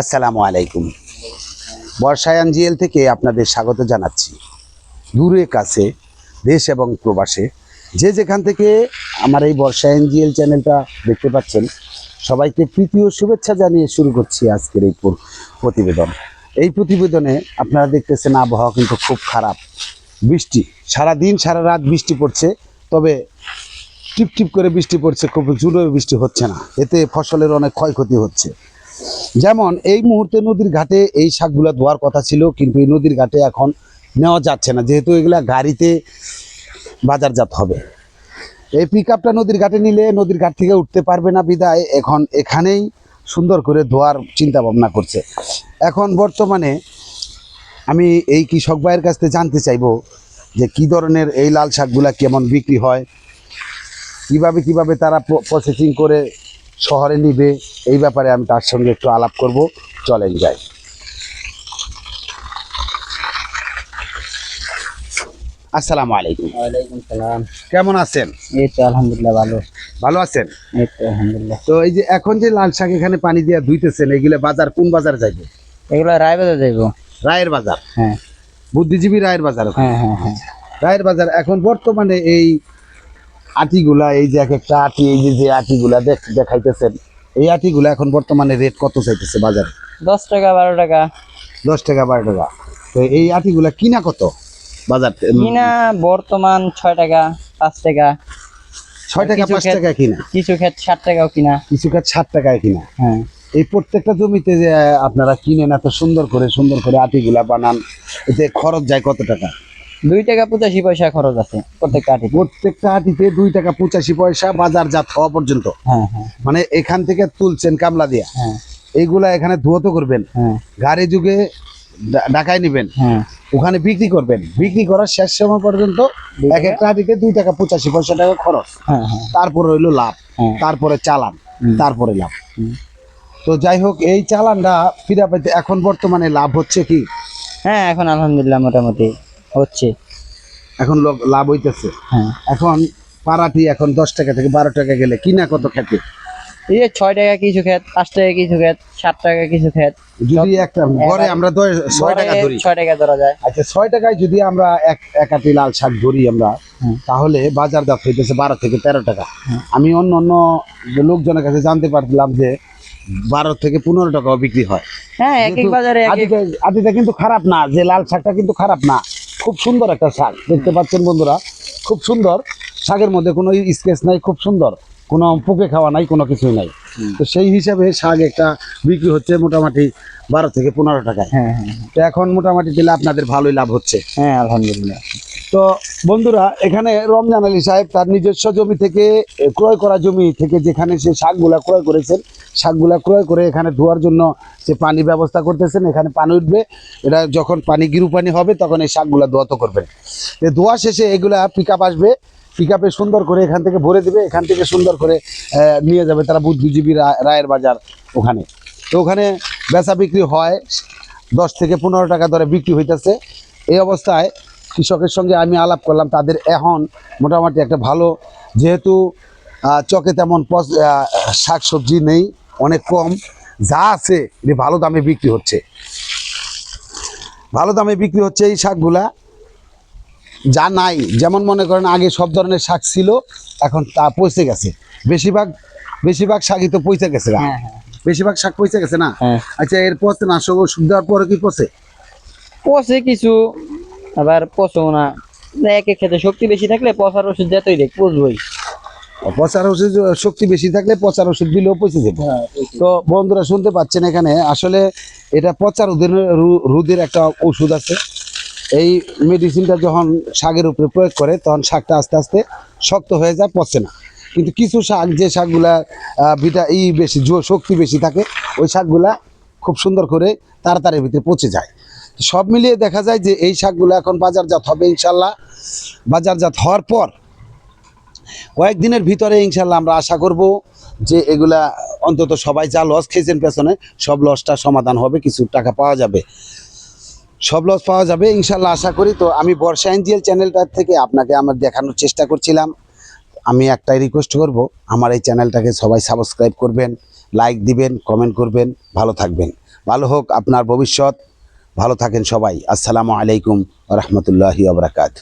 আসসালামু আলাইকুম। বর্ষায়ান জিএল থেকে আপনাদের স্বাগত জানাচ্ছি। দূরে, কাছে, দেশ এবং প্রবাসে। যে যেখান থেকে আমার এই বর্ষায়ান জিএল চ্যানেলটা দেখতে পাচ্ছেন, সবাইকে প্রীতি ও শুভেচ্ছা জানিয়ে শুরু করছি আজকের এই প্রতিবেদন। এই প্রতিবেদনে আপনারা দেখতেছেন আবহাওয়া কিন্তু খুব খারাপ। বৃষ্টি সারা দিন সারা রাত বৃষ্টি পড়ছে, তবে টিপ টিপ করে বৃষ্টি পড়ছে, খুব জোরে বৃষ্টি হচ্ছে না। এতে ফসলের অনেক ক্ষয়ক্ষতি হচ্ছে। যেমন, এই মুহূর্তে নদীর ঘাটে এই শাকগুলো ধোয়ার কথা ছিল, কিন্তু এই নদীর ঘাটে এখন নেওয়া যাচ্ছে না। যেহেতু এগুলা গাড়িতে বাজারজাত হবে। এই পিক আপটা নদীর ঘাটে নিলে নদীর ঘাট থেকে উঠতে পারবে না বিদায়। এখন এখানেই সুন্দর করে ধোয়ার চিন্তা ভাবনা করছে। এখন বর্তমানে আমি এই কৃষক ভাইয়ের কাছ থেকে জানতে চাইব যে কি ধরনের এই লাল শাকগুলা কেমন বিক্রি হয়, কীভাবে কীভাবে তারা প্রসেসিং করে শহরে নিবে এই ব্যাপারে আমি তার সঙ্গে একটু আলাপ করব। চলেন যাই। আসসালামু আলাইকুম। ওয়ালাইকুম সালাম। কেমন আছেন? এই তো আলহামদুলিল্লাহ ভালো। ভালো আছেন? এই তো আলহামদুলিল্লাহ। তো এই যে এখন যে লাল শাক এখানে পানি দিয়ে ধুইতেছেন এগুলো বাজার কোন বাজার যাইবে? এগুলো রায়বাজার যাইবো। রায়ের বাজার? হ্যাঁ। বুদ্ধিজীবী রায়ের বাজার হ্যাঁ হ্যাঁ হ্যাঁ। রায়ের বাজার এখন বর্তমানে এই আটিগুলা এই যে এক একটা আটি এই যে যে আটিগুলা দেখ দেখাইতেছেন এই আটিগুলা এখন বর্তমানে রেট কত চাইতেছে বাজারে? দশ টাকা বারো টাকা। দশ টাকা বারো টাকা। তো এই আটিগুলা কিনা কত বাজার? কিনা বর্তমান ছয় টাকা পাঁচ টাকা। ছয় টাকা পাঁচ টাকা কিনা? কিছু ক্ষেত ষাট টাকাও কিনা। কিছু ক্ষেত ষাট টাকায় কিনা? হ্যাঁ। এই প্রত্যেকটা জমিতে যে আপনারা কিনেন এত সুন্দর করে সুন্দর করে আটিগুলা বানান এতে খরচ যায় কত টাকা? দুই টাকা পঁচাশি পয়সা খরচ আছে প্রত্যেকটা আটি প্রত্যেকটা আটিতে দুই টাকা পঁচাশি পয়সা বাজারজাত হওয়া পর্যন্ত। হ্যাঁ হ্যাঁ। মানে এখান থেকে তুলছেন কামলা দিয়া। হ্যাঁ। এইগুলা এখানে ধুয়তো করবেন। হ্যাঁ। গাড়ি যুগে ডা- ঢাকায় নেবেন। ওখানে বিক্রি করবেন। বিক্রি করার শেষ সময় পর্যন্ত এক একটা আটিতে দুই টাকা পঁচাশি পয়সা টাকা খরচ। তারপরে হইল লাভ। তারপরে চালান। তারপরে লাভ। তো যাই হোক এই চালানটা ফিরা পাইতে এখন বর্তমানে লাভ হচ্ছে কি? হ্যাঁ এখন আলহামদুলিল্লাহ মোটামুটি। হচ্ছে। এখন লাভ হইতেছে। হ্যাঁ। এখন পাড়াটি এখন দশ টাকা থেকে বারো টাকা গেলে কিনা কত খেতে এই যে ছয় টাকা কিছু ক্ষেত পাঁচ টাকা কিছু ক্ষেত সাত টাকা কিছু ক্ষেত যদি একটা ঘরে আমরা ছয় টাকা ধরি। ছয় টাকা ধরা যায়। আচ্ছা ছয় টাকায় যদি আমরা এক একাটি লাল শাক ধরি আমরা তাহলে বাজার দাম হইতেছে বারো থেকে তেরো টাকা। আমি অন্য অন্য লোকজনের কাছে জানতে পারলাম যে বারো থেকে পনেরো টাকাও বিক্রি হয়। হ্যাঁ এক এক বাজারে কিন্তু খারাপ না যে লাল শাকটা কিন্তু খারাপ না। খুব সুন্দর একটা শাক। দেখতে পাচ্ছেন বন্ধুরা খুব সুন্দর। শাকের মধ্যে কোনো স্কেচ নাই খুব সুন্দর। কোনো পোকে খাওয়া নাই কোনো কিছুই নাই। তো সেই হিসাবে শাক একটা বিক্রি হচ্ছে মোটামুটি বারো থেকে পনেরো টাকায়। হ্যাঁ হ্যাঁ। তো এখন মোটামুটি দিলে আপনাদের ভালোই লাভ হচ্ছে। হ্যাঁ আলহামদুলিল্লাহ। তো বন্ধুরা, এখানে রমজান আলী সাহেব তার নিজস্ব জমি থেকে ক্রয় করা জমি থেকে যেখানে সে শাকগুলা ক্রয় করেছেন, শাকগুলা ক্রয় করে এখানে ধোয়ার জন্য সে পানি ব্যবস্থা করতেছেন, এখানে পানি উঠবে। এটা যখন পানি গিরু পানি হবে, তখন এই শাকগুলা ধোয়াতো করবেন। ধোয়া শেষে এগুলা পিক আসবে। পিক সুন্দর করে এখান থেকে ভরে দেবে, এখান থেকে সুন্দর করে নিয়ে যাবে তারা বুদ্ধিজীবী রায়ের বাজার ওখানে। তো ওখানে বেচা বিক্রি হয়, দশ থেকে পনেরো টাকা দরে বিক্রি হইতেছে। এই অবস্থায় কৃষকের সঙ্গে আমি আলাপ করলাম তাদের এখন মোটামুটি একটা ভালো যেহেতু চকে তেমন আহ, শাকসবজি নেই অনেক কম যা আছে এটি ভালো দামে বিক্রি হচ্ছে। ভালো দামে বিক্রি হচ্ছে এই শাকগুলা যা নাই যেমন মনে করেন আগে সব ধরনের শাক ছিল এখন তা পচে গেছে। বেশিরভাগ বেশিরভাগ শাকই তো পচে গেছে। হ্যাঁ হ্যাঁ। বেশিরভাগ শাক পচে গেছে না? হ্যাঁ। আচ্ছা এর পচে নাশক ওষুধ দেওয়ার পরে কি পচে? পচে কিছু আবার পচেও না। এক এক ক্ষেত্রে শক্তি বেশি থাকলে পচার ওষুধ যেতই দেখ পচবই পচার ওষুধ শক্তি বেশি থাকলে পচার ওষুধ দিলেও পচে যাবে। তো বন্ধুরা শুনতে পাচ্ছেন এখানে আসলে এটা পচা রোদের রোদের একটা ওষুধ আছে। এই মেডিসিনটা যখন শাকের উপরে প্রয়োগ করে তখন শাকটা আস্তে আস্তে শক্ত হয়ে যায় পচে না। কিন্তু কিছু শাক যে শাকগুলা ভিটা ই বেশি জো- শক্তি বেশি থাকে ওই শাকগুলা খুব সুন্দর করে তাড়াতাড়ির ভিতরে পচে যায়। সব মিলিয়ে দেখা যায় যে এই শাকগুলো এখন বাজারজাত হবে ইনশাল্লাহ। বাজারজাত হওয়ার পর কয়েকদিনের ভিতরে ইনশাল্লাহ আমরা আশা করব যে এগুলা অন্তত সবাই যা লস খেয়েছেন পেছনে, সব লসটা সমাধান হবে, কিছু টাকা পাওয়া যাবে। সব লস পাওয়া যাবে, ইনশাল্লাহ আশা করি। তো আমি বর্ষা এনজিএল চ্যানেলটার থেকে আপনাকে আমার দেখানোর চেষ্টা করছিলাম। আমি একটাই রিকোয়েস্ট করব, আমার এই চ্যানেলটাকে সবাই সাবস্ক্রাইব করবেন লাইক দিবেন কমেন্ট করবেন, ভালো থাকবেন। ভালো হোক আপনার ভবিষ্যৎ। ভালো থাকেন সবাই। আসসালামু আলাইকুম রহমতুল্লাহি আবরাকাত